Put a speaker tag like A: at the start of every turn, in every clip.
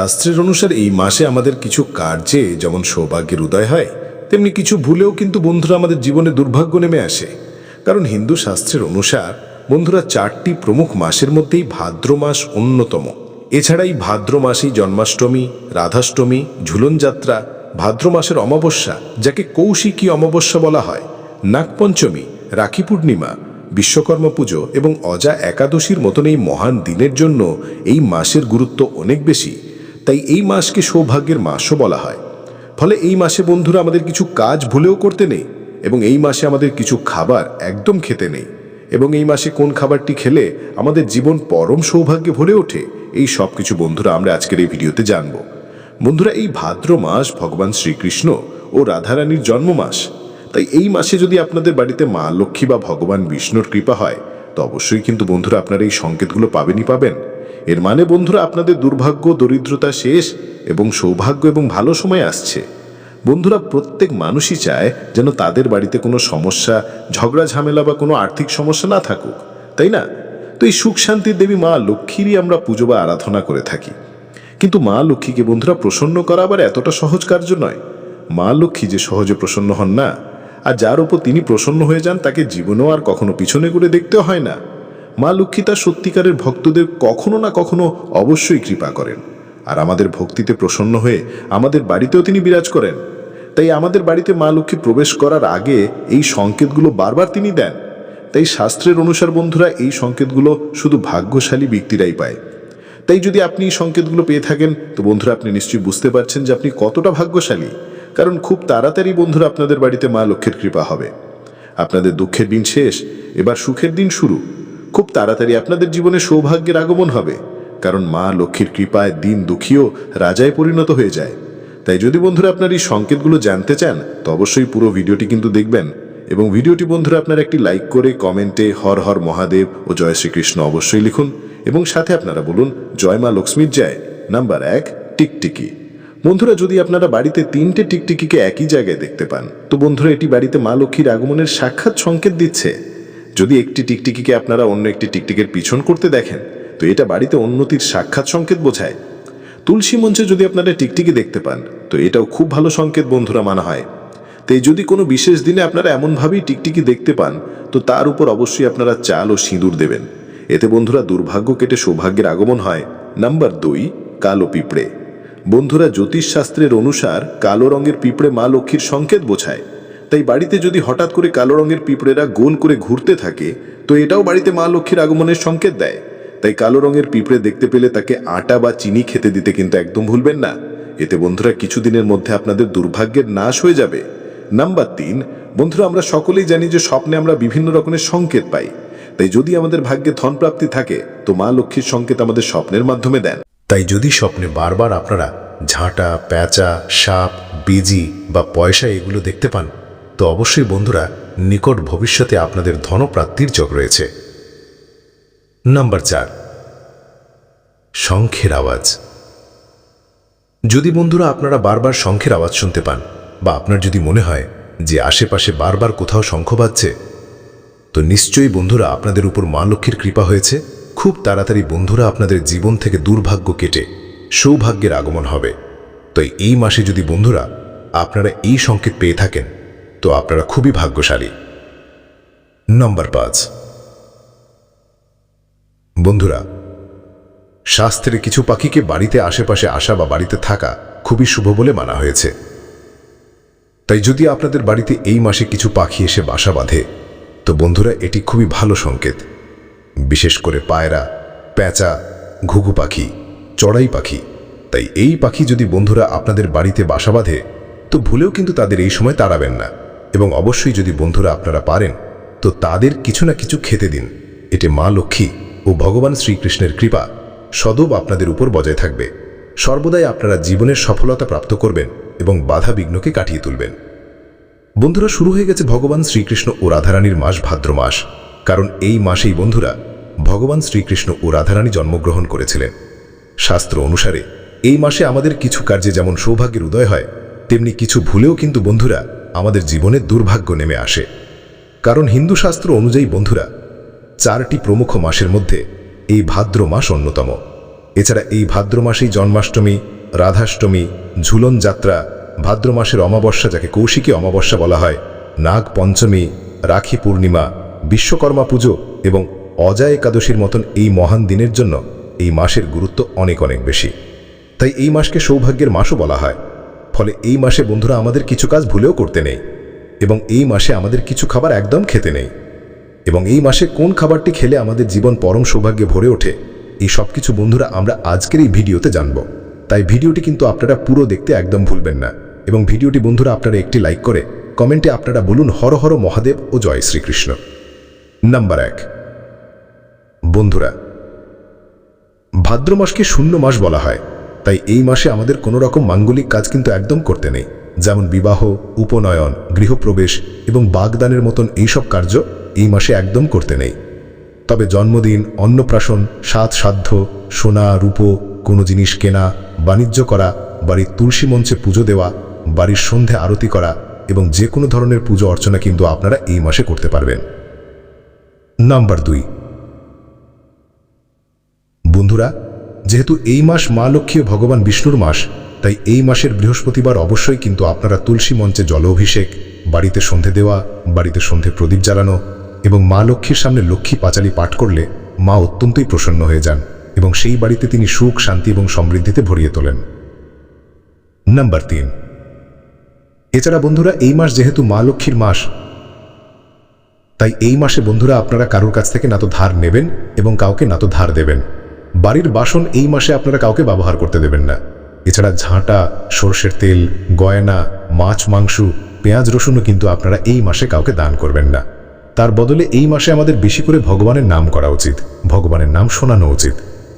A: শাস্ত্রের অনুসারে এই মাসে আমাদের কিছু কার্যে যেমন সৌভাগ্যের উদয় হয়, তেমনি কিছু ভুলেও কিন্তু বন্ধুরা আমাদের জীবনে দুর্ভাগ্য নেমে আসে। কারণ হিন্দু শাস্ত্রের অনুসার বন্ধুরা চারটি প্রমুখ মাসের মধ্যেই ভাদ্র মাস অন্যতম। এছাড়া এই ভাদ্র মাসেই জন্মাষ্টমী, রাধাষ্টমী ঝুলনযাত্রা ভাদ্র মাসের অমাবস্যা, যাকে কৌশিকী অমাবস্যা বলা হয়, নাগপঞ্চমী, রাখি পূর্ণিমা, বিশ্বকর্মা পুজো এবং অজা একাদশীর মতন এই মহান দিনের জন্য এই মাসের গুরুত্ব অনেক বেশি। তাই এই মাসকে সৌভাগ্যের মাসও বলা হয়। ফলে এই মাসে বন্ধুরা আমাদের কিছু কাজ ভুলেও করতে নেই এবং এই মাসে আমাদের কিছু খাবার একদম খেতে নেই এবং এই মাসে কোন খাবারটি খেলে আমাদের জীবন পরম সৌভাগ্যে ভরে ওঠে, এই সব কিছু বন্ধুরা আমরা আজকের এই ভিডিওতে জানব। বন্ধুরা, এই ভাদ্র মাস ভগবান শ্রীকৃষ্ণ ও রাধারানীর জন্ম মাস। তাই এই মাসে যদি আপনাদের বাড়িতে মা লক্ষ্মী বা ভগবান বিষ্ণুর কৃপা হয়, তো অবশ্যই কিন্তু বন্ধুরা আপনারা এই সংকেতগুলো পাবেনই পাবেন। এর মানে বন্ধুরা, আপনাদের দুর্ভাগ্য, দরিদ্রতা শেষ এবং সৌভাগ্য এবং ভালো সময় আসছে। বন্ধুরা, প্রত্যেক মানুষই চায় যেন তাদের বাড়িতে কোনো সমস্যা, ঝগড়া, ঝামেলা বা কোনো আর্থিক সমস্যা না থাকুক, তাই না? তো এই সুখ শান্তির দেবী মা লক্ষ্মীরই আমরা পুজো বা আরাধনা করে থাকি। কিন্তু মা লক্ষ্মীকে, বন্ধুরা, প্রসন্ন করা আবার এতটা সহজ কার্য নয়। মা লক্ষ্মী যে সহজে প্রসন্ন হন না, আর যার উপর তিনি প্রসন্ন হয়ে যান, তাকে জীবনেও আর কখনো পিছনে করে দেখতে হয় না। মা লক্ষ্মী তার সত্যিকারের ভক্তদের কখনো না কখনো অবশ্যই কৃপা করেন। আর আমাদের ভক্তিতে প্রসন্ন হয়ে আমাদের বাড়িতেও তিনি বিরাজ করেন। তাই আমাদের বাড়িতে মা লক্ষ্মী প্রবেশ করার আগে এই সংকেতগুলো বারবার তিনি দেন। তাই শাস্ত্রের অনুসার বন্ধুরা এই সংকেতগুলো শুধু ভাগ্যশালী ব্যক্তিরাই পায়। তাই যদি আপনি এই সংকেতগুলো পেয়ে থাকেন, তো বন্ধুরা আপনি নিশ্চয়ই বুঝতে পারছেন যে আপনি কতটা ভাগ্যশালী। কারণ খুব তাড়াতাড়ি বন্ধুরা আপনাদের বাড়িতে মা লক্ষ্মীর কৃপা হবে। আপনাদের দুঃখের দিন শেষ, এবার সুখের দিন শুরু। খুব তাড়াতাড়ি আপনাদের জীবনে সৌভাগ্যের আগমন হবে, কারণ মা লক্ষ্মীর কৃপায় দিন দুঃখীও রাজায় পরিণত হয়ে যায়। তাই যদি বন্ধুরা আপনার এই সংকেতগুলো জানতে চান, তো অবশ্যই পুরো ভিডিওটি কিন্তু দেখবেন এবং ভিডিওটি বন্ধুরা আপনারা একটি লাইক করে কমেন্টে হর হর মহাদেব ও জয় শ্রীকৃষ্ণ অবশ্যই লিখুন এবং সাথে আপনারা বলুন, জয় মা লক্ষ্মীর জয়, নাম্বার এক, টিকটিকি। বন্ধুরা, যদি আপনারা বাড়িতে তিনটে টিকটিকিকে একই জায়গায় দেখতে পান, তো বন্ধুরা এটি বাড়িতে মা লক্ষ্মীর আগমনের সাক্ষাৎ সংকেত দিচ্ছে। যদি একটি টিকটিকিকে আপনারা অন্য একটি টিকটিকের পিছন করতে দেখেন, তো এটা বাড়িতে উন্নতির সাক্ষাৎ সংকেত বোঝায়। তুলসী মঞ্চে যদি আপনারা টিকটিকি দেখতে পান, তো এটাও খুব ভালো সংকেত বন্ধুরা মানা হয়। তাই যদি কোনো বিশেষ দিনে আপনারা এমনভাবেই টিকটিকি দেখতে পান, তো তার উপর অবশ্যই আপনারা চাল ও সিঁদুর দেবেন। এতে বন্ধুরা দুর্ভাগ্য কেটে সৌভাগ্যের আগমন হয়। নাম্বার দুই, কালো পিঁপড়ে। বন্ধুরা জ্যোতিষশাস্ত্রের অনুসার কালো রঙের পিঁপড়ে মা লক্ষ্মীর সংকেত বোঝায়। তাই বাড়িতে যদি হঠাৎ করে কালো রঙের পিঁপড়েরা গোল করে ঘুরতে থাকে, তো এটাও বাড়িতে মা লক্ষ্মীর আগমনের সংকেত দেয়। তাই কালো রঙের পিঁপড়ে দেখতে পেলে তাকে আটা বা চিনি খেতে দিতে কিন্তু একদম ভুলবেন না। এতে বন্ধুরা কিছুদিনের মধ্যে আপনাদের দুর্ভাগ্যের নাশ হয়ে যাবে। নাম্বার তিন, বন্ধুরা আমরা সকলেই জানি যে স্বপ্নে আমরা বিভিন্ন রকমের সংকেত পাই। তাই যদি আমাদের ভাগ্যে ধনপ্রাপ্তি থাকে, তো মা লক্ষ্মীর সংকেত আমাদের স্বপ্নের মাধ্যমে দেন। তাই যদি স্বপ্নে বারবার আপনারা ঝাঁটা, প্যাঁচা, সাপ, বিজি বা পয়সা এগুলো দেখতে পান তো অবশ্যই বন্ধুরা, নিকট ভবিষ্যতে আপনাদের ধনপ্রাপ্তির যোগ রয়েছে। নাম্বার চার। শঙ্খের আওয়াজ। যদি বন্ধুরা আপনারা বারবার শঙ্খের আওয়াজ শুনতে পান, বা আপনার যদি মনে হয় যে আশেপাশে বারবার কোথাও শঙ্খ বাজছে, তো নিশ্চয়ই বন্ধুরা আপনাদের উপর মা লক্ষ্মীর কৃপা হয়েছে। খুব তাড়াতাড়ি বন্ধুরা আপনাদের জীবন থেকে দুর্ভাগ্য কেটে সৌভাগ্যের আগমন হবে। তো এই মাসে যদি বন্ধুরা আপনারা এই সংকেত পেয়ে থাকেন তো আপনারা খুবই ভাগ্যশালী। নম্বর পাঁচ। বন্ধুরা, শাস্ত্রে কিছু পাখিকে বাড়িতে আশেপাশে আসা বা বাড়িতে থাকা খুবই শুভ বলে মানা হয়েছে। তাই যদি আপনাদের বাড়িতে এই মাসে কিছু পাখি এসে বাসা বাঁধে, তো বন্ধুরা, এটি খুবই ভালো সংকেত। বিশেষ করে পায়রা, প্যাঁচা, ঘুঘু পাখি, চড়াই পাখি। তাই এই পাখি যদি বন্ধুরা আপনাদের বাড়িতে বাসা বাঁধে, তো ভুলেও কিন্তু তাদের এই সময় তাড়াবেন না। এবং অবশ্যই যদি বন্ধুরা আপনারা পারেন, তো তাদের কিছু না কিছু খেতে দিন। এটি মা লক্ষ্মী ও ভগবান শ্রীকৃষ্ণের কৃপা সদব আপনাদের উপর বজায় থাকবে। সর্বদাই আপনারা জীবনের সফলতা প্রাপ্ত করবেন এবং বাধা বিঘ্নকে কাটিয়ে তুলবেন। বন্ধুরা, শুরু হয়ে গেছে ভগবান শ্রীকৃষ্ণ ও রাধারানীর মাস ভাদ্র মাস। কারণ এই মাসেই বন্ধুরা ভগবান শ্রীকৃষ্ণ ও রাধারানী জন্মগ্রহণ করেছিলেন। শাস্ত্র অনুসারে, এই মাসে আমাদের কিছু কার্যে যেমন সৌভাগ্যের উদয় হয়, তেমনি কিছু ভুলেও কিন্তু বন্ধুরা আমাদের জীবনে দুর্ভাগ্য নেমে আসে। কারণ হিন্দু শাস্ত্র অনুযায়ী বন্ধুরা, চারটি প্রমুখ মাসের মধ্যে এই ভাদ্র মাস অন্যতম।
B: এছাড়া এই ভাদ্র মাসেই জন্মাষ্টমী, রাধাষ্টমী, ঝুলন যাত্রা, ভাদ্র মাসের অমাবস্যা যাকে কৌশিকী অমাবস্যা বলা হয়, নাগ পঞ্চমী, রাখি পূর্ণিমা, বিশ্বকর্মা পুজো এবং অজয় একাদশীর মতন এই মহান দিনের জন্য এই মাসের গুরুত্ব অনেক অনেক বেশি। তাই এই মাসকে সৌভাগ্যের মাসও বলা হয়। ফলে এই মাসে বন্ধুরা আমাদের কিছু কাজ ভুলেও করতে নেই এবং এই মাসে আমাদের কিছু খাবার একদম খেতে নেই। এবং এই মাসে কোন খাবারটি খেলে আমাদের জীবন পরম সৌভাগ্যে ভরে ওঠে, এই সব কিছু বন্ধুরা আমরা আজকের এই ভিডিওতে জানব। তাই ভিডিওটি কিন্তু আপনারা পুরো দেখতে একদম ভুলবেন না এবং ভিডিওটি বন্ধুরা আপনারা একটি লাইক করে কমেন্টে আপনারা বলুন হর হর মহাদেব ও জয় শ্রীকৃষ্ণ। নাম্বার এক। বন্ধুরা ভাদ্র মাসকে শূন্য মাস বলা হয়। তাই এই মাসে আমাদের কোনো রকম মাঙ্গলিক কাজ কিন্তু একদম করতে নেই। যেমন বিবাহ, উপনয়ন, গৃহপ্রবেশ এবং বাগদানের মতন এইসব কার্য এই মাসে একদম করতে নেই। তবে জন্মদিন, অন্নপ্রাশন, সাত সাধ্য, সোনা, রূপো, কোনো জিনিস কেনা, বাণিজ্য করা, বাড়ির তুলসী মঞ্চে পুজো দেওয়া, বাড়ির সন্ধে আরতি করা এবং যে কোনো ধরনের পুজো অর্চনা কিন্তু আপনারা এই মাসে করতে পারবেন। নাম্বার দুই। বন্ধুরা যেহেতু এই মাস মা লক্ষ্মী ভগবান বিষ্ণুর মাস, তাই এই মাসের বৃহস্পতিবার অবশ্যই কিন্তু আপনারা তুলসী মঞ্চে জল অভিষেক বাড়িতে সন্ধে দেওয়া, বাড়িতে সন্ধে প্রদীপ জ্বালানো এবং মা লক্ষ্মীর সামনে লক্ষ্মী পাঁচালী পাঠ করলে মা অত্যন্তই প্রসন্ন হয়ে যান এবং সেই বাড়িতে তিনি সুখ, শান্তি এবং সমৃদ্ধিতে ভরিয়ে তোলেন। নাম্বার তিন। এছাড়া বন্ধুরা, এই মাস যেহেতু মা লক্ষ্মীর মাস, তাই এই মাসে বন্ধুরা আপনারা কারোর কাছ থেকে না তো ধার নেবেন এবং কাউকে না তো ধার দেবেন। বাড়ির বাসন এই মাসে আপনারা কাউকে ব্যবহার করতে দেবেন না। এছাড়া ঝাঁটা, সর্ষের তেল, গয়না, মাছ, মাংস, পেঁয়াজ, রসুনও কিন্তু আপনারা এই মাসে কাউকে দান করবেন না। তার বদলে এই মাসে আমাদের বেশি করে ভগবানের নাম করা উচিত, ভগবানের নাম শোনানো উচিত।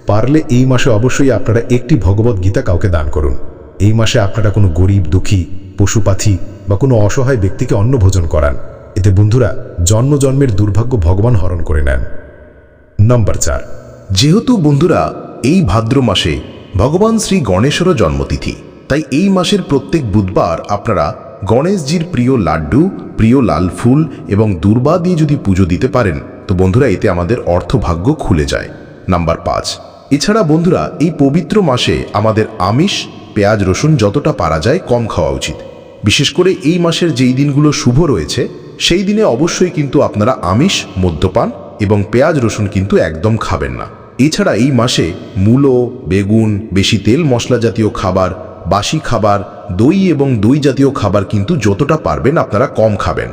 B: পারলে এই মাসে অবশ্যই আপনারা একটি ভগবত গীতা কাউকে দান করুন। এই মাসে আপনারা কোনো গরিব, দুঃখী পশু পাখি বা কোনো অসহায় ব্যক্তিকে অন্ন ভোজন করান। এতে বন্ধুরা জন্ম জন্মের দুর্ভাগ্য ভগবান হরণ করে নেন। নম্বর চার।
A: যেহেতু বন্ধুরা, এই ভাদ্র মাসে ভগবান শ্রী গণেশেরও জন্মতিথি, তাই এই মাসের প্রত্যেক বুধবার আপনারা গণেশজির প্রিয় লাড্ডু, প্রিয় লাল ফুল এবং দুর্বা দিয়ে যদি পুজো দিতে পারেন, তো বন্ধুরা, এতে আমাদের অর্থভাগ্য খুলে যায়। নাম্বার পাঁচ। এছাড়া বন্ধুরা, এই পবিত্র মাসে আমাদের আমিষ, পেঁয়াজ, রসুন যতটা পারা যায় কম খাওয়া উচিত। বিশেষ করে এই মাসের যেই দিনগুলো শুভ রয়েছে, সেই দিনে অবশ্যই কিন্তু আপনারা আমিষ, মদ্যপান এবং পেঁয়াজ, রসুন কিন্তু একদম খাবেন না। এছাড়া এই মাসে মূলো, বেগুন, বেশি তেল মশলা জাতীয় খাবার, বাসি খাবার, দই এবং দই জাতীয় খাবার কিন্তু যতটা পারবেন আপনারা কম খাবেন।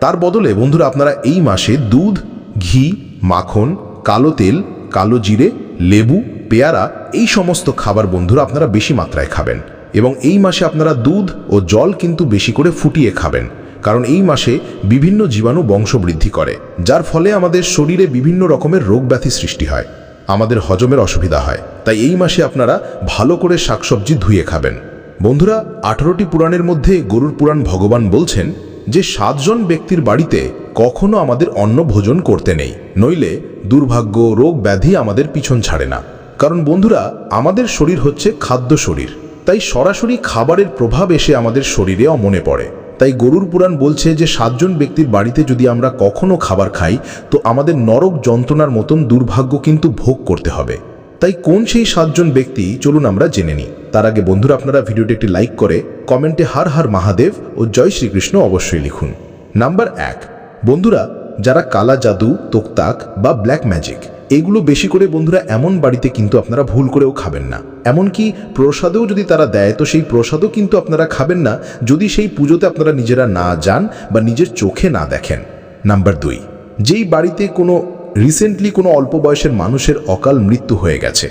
A: তার বদলে বন্ধুরা আপনারা এই মাসে দুধ, ঘি, মাখন, কালো তেল, কালো জিরে, লেবু, পেয়ারা এই সমস্ত খাবার বন্ধুরা আপনারা বেশি মাত্রায় খাবেন এবং এই মাসে আপনারা দুধ ও জল কিন্তু বেশি করে ফুটিয়ে খাবেন। কারণ এই মাসে বিভিন্ন জীবাণু বংশবৃদ্ধি করে, যার ফলে আমাদের শরীরে বিভিন্ন রকমের রোগ ব্যাধি সৃষ্টি হয়। আমাদের হজমের অসুবিধা হয়। তাই এই মাসে আপনারা ভালো করে শাকসবজি ধুয়ে খাবেন। বন্ধুরা, আঠারোটি পুরাণের মধ্যে গরুর পুরাণ ভগবান বলছেন যে, সাতজন ব্যক্তির বাড়িতে কখনো আমাদের অন্ন ভোজন করতে নেই, নইলে দুর্ভাগ্য, রোগ ব্যাধি আমাদের পিছন ছাড়ে না। কারণ বন্ধুরা, আমাদের শরীর হচ্ছে খাদ্য শরীর, তাই সরাসরি খাবারের প্রভাব এসে আমাদের শরীরে অমনে পড়ে। তাই গরুর পুরাণ বলছে যে সাতজন ব্যক্তির বাড়িতে যদি আমরা কখনো খাবার খাই, তো আমাদের নরক যন্ত্রণার মতন দুর্ভাগ্য কিন্তু ভোগ করতে হবে। তাই কোন সেই সাতজন ব্যক্তি, চলুন আমরা জেনে নিই। তার আগে বন্ধুরা, আপনারা ভিডিওটি একটি লাইক করে, কমেন্টে হার হার মহাদেব ও জয় শ্রীকৃষ্ণ অবশ্যই লিখুন। নাম্বার এক। বন্ধুরা, যারা কালা জাদু, তোকতাক বা ব্ল্যাক ম্যাজিক এগুলো বেশি করে বন্ধুরা এমন বাড়িতে কিন্তু আপনারা ভুল করেও খাবেন না। এমনকি প্রসাদেও যদি তারা দেয়, তো সেই প্রসাদও কিন্তু আপনারা খাবেন না, যদি সেই পুজোতে আপনারা নিজেরা না যান বা নিজের চোখে না দেখেন। নাম্বার দুই, যেই বাড়িতে কোনো রিসেন্টলি কোনো অল্প বয়সের মানুষের অকাল মৃত্যু হয়ে গেছে,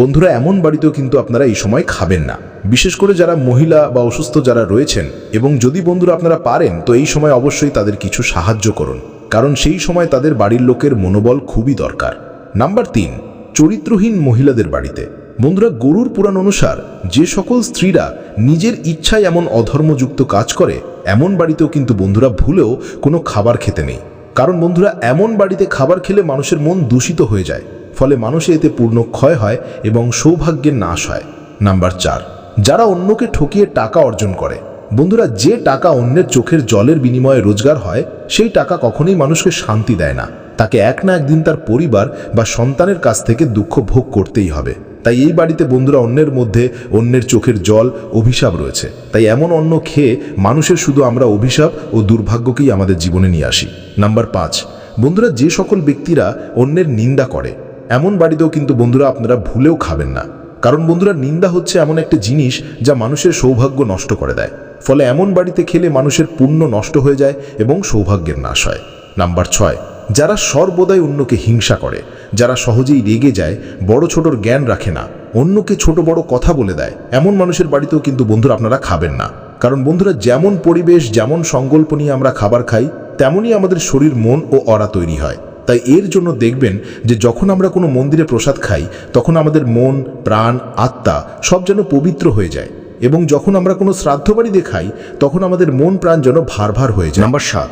A: বন্ধুরা এমন বাড়িতেও কিন্তু আপনারা এই সময় খাবেন না। বিশেষ করে যারা মহিলা বা অসুস্থ যারা রয়েছেন, এবং যদি বন্ধুরা আপনারা পারেন, তো এই সময় অবশ্যই তাদের কিছু সাহায্য করুন, কারণ সেই সময় তাদের বাড়ির লোকের মনোবল খুবই দরকার। নাম্বার তিন, চরিত্রহীন মহিলাদের বাড়িতে। বন্ধুরা, গরুর পুরাণ অনুসার যে সকল স্ত্রীরা নিজের ইচ্ছায় এমন অধর্মযুক্ত কাজ করে, এমন বাড়িতেও কিন্তু বন্ধুরা ভুলেও কোনো খাবার খেতে নেই। কারণ বন্ধুরা, এমন বাড়িতে খাবার খেলে মানুষের মন দূষিত হয়ে যায়। ফলে মানুষে এতে পূর্ণ ক্ষয় হয় এবং সৌভাগ্যের নাশ হয়। নাম্বার চার, যারা অন্যকে ঠকিয়ে টাকা অর্জন করে। বন্ধুরা, যে টাকা অন্যের চোখের জলের বিনিময়ে রোজগার হয়, সেই টাকা কখনোই মানুষকে শান্তি দেয় না। তাকে এক না একদিন তার পরিবার বা সন্তানের কাছ থেকে দুঃখ ভোগ করতেই হবে।
B: তাই এই বাড়িতে বন্ধুরা অন্যের মধ্যে অন্যের চোখের জল, অভিশাপ রয়েছে। তাই এমন অন্ন খেয়ে মানুষের শুধু আমরা অভিশাপ ও দুর্ভাগ্যকেই আমাদের জীবনে নিয়ে আসি। নাম্বার পাঁচ, বন্ধুরা যে সকল ব্যক্তিরা অন্যের নিন্দা করে, এমন বাড়িতেও কিন্তু বন্ধুরা আপনারা ভুলেও খাবেন না। কারণ বন্ধুরা নিন্দা হচ্ছে এমন একটা জিনিস যা মানুষের সৌভাগ্য নষ্ট করে দেয়। ফলে এমন বাড়িতে খেলে মানুষের পুণ্য নষ্ট হয়ে যায় এবং সৌভাগ্যের নাশ হয়। নাম্বার ছয় যারা সর্বদাই অন্যকে হিংসা করে, যারা সহজেই রেগে যায়, বড় ছোটর জ্ঞান রাখে না, অন্যকে ছোট বড় কথা বলে দেয়, এমন মানুষের বাড়িতেও কিন্তু বন্ধুরা আপনারা খাবেন না। কারণ বন্ধুরা যেমন পরিবেশ, যেমন সংকল্প নিয়ে আমরা খাবার খাই, তেমনই আমাদের শরীর, মন ও অরা তৈরি হয়। তাই এর জন্য দেখবেন যে যখন আমরা কোনো মন্দিরে প্রসাদ খাই, তখন আমাদের মন, প্রাণ, আত্মা সব যেন পবিত্র হয়ে যায় এবং যখন আমরা কোনো শ্রাদ্ধ বাড়িতে খাই, তখন আমাদের মন, প্রাণ যেন ভার ভার হয়ে যায়।
C: নাম্বার সাত।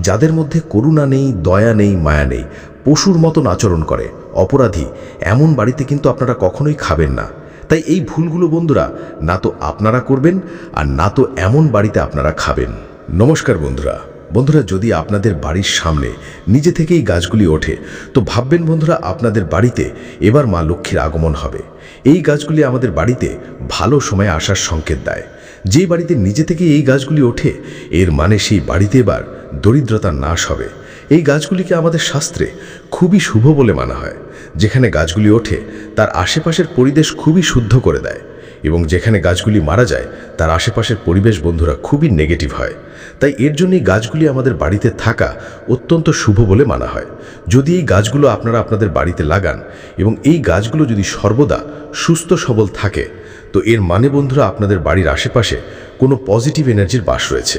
C: যাদের মধ্যে করুণা নেই, দয়া নেই, মায়া নেই, পশুর মতন আচরণ করে। অপরাধী, এমন বাড়িতে কিন্তু আপনারা কখনোই খাবেন না। তাই এই ভুলগুলো বন্ধুরা, না তো আপনারা করবেন, আর না তো এমন বাড়িতে আপনারা খাবেন। নমস্কার বন্ধুরা। বন্ধুরা, যদি আপনাদের বাড়ির সামনে নিজে থেকেই গাছগুলি ওঠে, তো ভাববেন বন্ধুরা, আপনাদের বাড়িতে এবার মা লক্ষ্মীর আগমন হবে। এই গাছগুলি আমাদের বাড়িতে ভালো সময় আসার সংকেত দেয়। যে বাড়িতে নিজে থেকে এই গাছগুলি ওঠে, এর মানে সেই বাড়িতে এবার দরিদ্রতার নাশ হবে। এই গাছগুলিকে আমাদের শাস্ত্রে খুবই শুভ বলে মানা হয়। যেখানে গাছগুলি ওঠে, তার আশেপাশের পরিবেশ খুবই শুদ্ধ করে দেয় এবং যেখানে গাছগুলি মারা যায়, তার আশেপাশের পরিবেশ বন্ধুরা খুবই নেগেটিভ হয়। তাই এর জন্যই গাছগুলি আমাদের বাড়িতে থাকা অত্যন্ত শুভ বলে মানা হয়। যদি এই গাছগুলো আপনারা আপনাদের বাড়িতে লাগান এবং এই গাছগুলো যদি সর্বদা সুস্থ সবল থাকে, তো এর মানে বন্ধুরা আপনাদের বাড়ির আশেপাশে কোনো পজিটিভ এনার্জির বাস রয়েছে।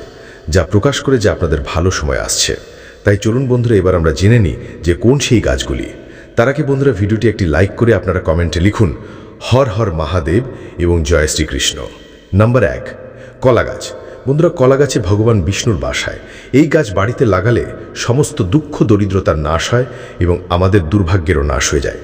C: যা প্রকাশ করে যে আপনাদের ভালো সময় আসছে। তাই চলুন বন্ধুরা, এবার আমরা জেনে নিই যে কোন সেই গাছগুলি। তার আগে বন্ধুরা, ভিডিওটি একটি লাইক করে আপনারা কমেন্টে লিখুন, হর হর মহাদেব এবং জয় শ্রীকৃষ্ণ। নাম্বার এক, কলা গাছ। বন্ধুরা, কলা গাছে ভগবান বিষ্ণুর বাসায়। এই গাছ বাড়িতে লাগালে সমস্ত দুঃখ দরিদ্রতার নাশ হয় এবং আমাদের দুর্ভাগ্যেরও নাশ হয়ে যায়।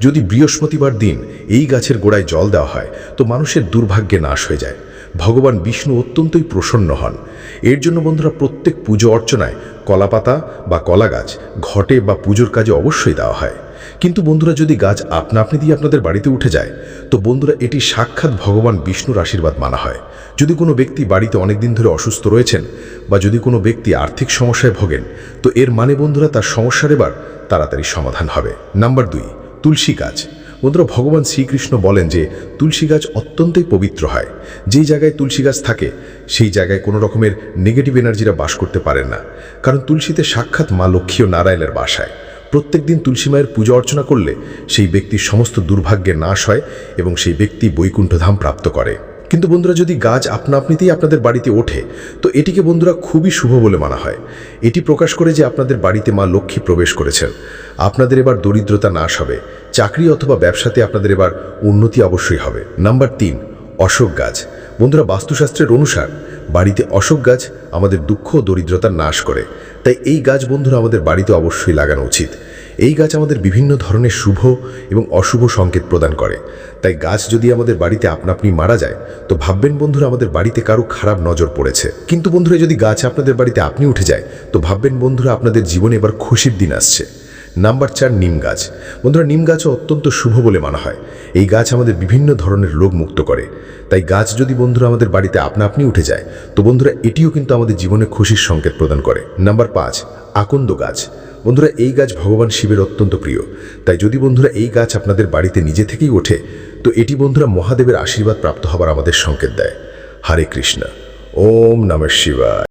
C: যদি বৃহস্পতিবার দিন এই গাছের গোড়ায় জল দেওয়া হয়, তো মানুষের দুর্ভাগ্যে নাশ হয়ে যায়। ভগবান বিষ্ণু অত্যন্তই প্রসন্ন হন। এর জন্য বন্ধুরা প্রত্যেক পুজো অর্চনায় কলাপাতা বা কলা গাছ ঘটে বা পুজোর কাজে অবশ্যই দেওয়া হয়। কিন্তু বন্ধুরা যদি গাছ আপনা আপনি দিয়ে আপনাদের বাড়িতে উঠে যায়, তো বন্ধুরা এটি সাক্ষাৎ ভগবান বিষ্ণুর আশীর্বাদ মানা হয়। যদি কোনো ব্যক্তি বাড়িতে অনেক দিন ধরে অসুস্থ রয়েছেন বা যদি কোনো ব্যক্তি আর্থিক সমস্যায় ভোগেন, তো এর মানে বন্ধুরা তার সমস্যার এবার তাড়াতাড়ি সমাধান হবে। নাম্বার দুই, তুলসী গাছ। বন্ধুরা ভগবান শ্রীকৃষ্ণ বলেন যে, তুলসী গাছ অত্যন্তই পবিত্র হয়। যেই জায়গায় তুলসী গাছ থাকে, সেই জায়গায় কোনো রকমের নেগেটিভ এনার্জিরা বাস করতে পারেন না। কারণ তুলসীতে সাক্ষাৎ মা লক্ষ্মী ও নারায়ণের বাসায় প্রত্যেক দিন তুলসী মায়ের পূজা অর্চনা করলে সেই ব্যক্তির সমস্ত দুর্ভাগ্যের নাশ হয় এবং সেই ব্যক্তি বৈকুণ্ঠধাম প্রাপ্ত করে। কিন্তু বন্ধুরা, যদি গাছ আপনা আপনিতেই আপনাদের বাড়িতে ওঠে, তো এটিকে বন্ধুরা খুবই শুভ বলে মানা হয়। এটি প্রকাশ করে যে আপনাদের বাড়িতে মা লক্ষ্মী প্রবেশ করেছেন। আপনাদের এবার দরিদ্রতা নাশ হবে। চাকরি অথবা ব্যবসাতে আপনাদের এবার উন্নতি অবশ্যই হবে। নাম্বার তিন, অশোক গাছ। বন্ধুরা, বাস্তুশাস্ত্রের অনুসার, বাড়িতে অশোক গাছ আমাদের দুঃখ ও দরিদ্রতার নাশ করে। তাই এই গাছ বন্ধুরা আমাদের বাড়িতে অবশ্যই লাগানো উচিত। এই গাছ আমাদের বিভিন্ন ধরনের শুভ এবং অশুভ সংকেত প্রদান করে। তাই গাছ যদি আমাদের বাড়িতে আপনা আপনি মারা যায়, তো ভাববেন বন্ধুরা আমাদের বাড়িতে কারও খারাপ নজর পড়েছে। কিন্তু বন্ধুরা, যদি গাছ আপনাদের বাড়িতে আপনি উঠে যায়, তো ভাববেন বন্ধুরা আপনাদের জীবনে এবার খুশির দিন আসছে। নাম্বার চার নিম গাছ। বন্ধুরা, নিম গাছও অত্যন্ত শুভ বলে মানা হয়। এই গাছ আমাদের বিভিন্ন ধরনের রোগ মুক্ত করে। তাই গাছ যদি বন্ধুরা আমাদের বাড়িতে আপনা আপনি উঠে যায়, তো বন্ধুরা এটিও কিন্তু আমাদের জীবনে খুশির সংকেত প্রদান করে। নাম্বার পাঁচ, আকন্দ গাছ। বন্ধুরা, এই গাছ ভগবান শিবের অত্যন্ত প্রিয়। তাই যদি বন্ধুরা এই গাছ আপনাদের বাড়িতে নিজে থেকেই ওঠে, তো এটি বন্ধুরা মহাদেবের আশীর্বাদ প্রাপ্ত হবার আমাদের সংকেত দেয়। হরে কৃষ্ণ। ওম নমঃ শিবায়।